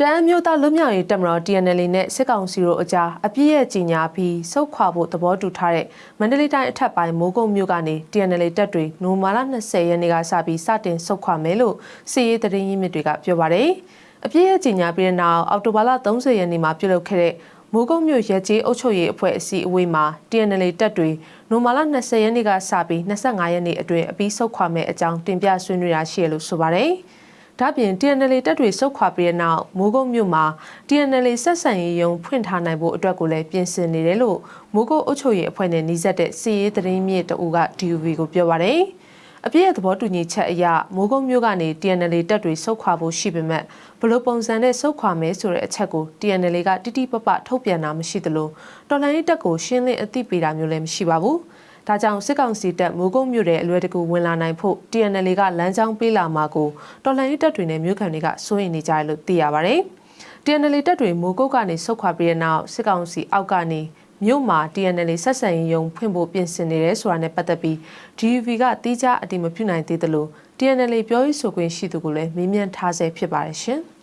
တအမ်းမြို့သားလွတ်မြောက်ရေးတပ်မတော် TNL နဲ့စစ်ကောင်စီတို့အကြားအပြည့်ရဲ့ကြီးညာပြီးစုခွာဖို့သဘောတူထားတဲ့မန္တလေးတိုင်းအထက်ပိုင်းမိုးကုတ်မြို့ကနေ TNL တပ်တွေနိုမာလာ20ရက်နေ့ကစပြီးစတင်စုခွာမယ်လို့စီရေးသတင်းရင်းမြစ်တွေကပြောပါတယ်။အပြည့်ရဲ့ကြီးညာပြီးတဲ့နောက်အောက်တိုဘာလ30ရက်နေ့မှာပြုလုပ်ခဲ့တဲ့မိုးကုတ်မြို့ရဲကြီးအုပ်ချုပ်ရေးအဖွဲ့အစည်းအဝေးမှာ TNL တပ်တွေနိုမာလာ20ရက်နေ့ကစပြီး25ရက်နေ့အတွင်းအပြီးစုခွာမယ်အကြောင်းတင်ပြဆွေးနွေးတာရှိရလို့ဆိုပါတယ်။ ဒါပြင် TNL တပ်တွေစုခွာပြီးတဲ့နောက်မိုးကုတ်မြို့မှာ TNL ဆက်ဆံရေးယုံဖွင့်ထားနိုင်ဖို့အတွက်ကိုလည်းပြင်ဆင်နေတယ်လို့မိုးကုတ်အုပ်ချုပ်ရေးအဖွဲ့နဲ့နှိစက်တဲ့စီရေးသတင်းမြစ်တအူက DUV ကိုပြောပါတယ်။အပြည့်ရဲ့သဘောတူညီချက်အရမိုးကုတ်မြို့ကနေ TNL တပ်တွေစုခွာဖို့ရှိပေမဲ့ဘလို့ပုံစံနဲ့စုခွာမယ်ဆိုတဲ့အချက်ကို TNL ကတိတိပပထုတ်ပြန်တာမရှိသလိုတော်လိုင်းရေးတပ်ကိုရှင်းလင်းအသိပေးတာမျိုးလည်းမရှိပါဘူး။ ဒါကြောင့်စစ်ကောင်စီတပ်မိုးကုတ်မြို့ရဲ့အလွယ်တကူဝင်လာနိုင်ဖို့ TNL ကလမ်းကြောင်းပေးလာမှာကိုတော်လှန်ရေးတပ်တွေနဲ့မြို့ခံတွေကစိုးရိမ်နေကြတယ်လို့သိရပါဗျ။ TNL တပ်တွေမိုးကုတ်ကနေဆုတ်ခွာပြီးတဲ့နောက်စစ်ကောင်စီအောက်ကနေမြို့မှာ TNL ဆက်ဆံရေးယုံဖွင့်ဖို့ပြင်ဆင်နေတယ်ဆိုတာနဲ့ပတ်သက်ပြီး DUV ကတီးခြားအတိမပြုနိုင်သေးသလို TNL ပြောရေးဆိုခွင့်ရှိသူကိုလည်းမေးမြန်းထားဆဲဖြစ်ပါတယ်ရှင်။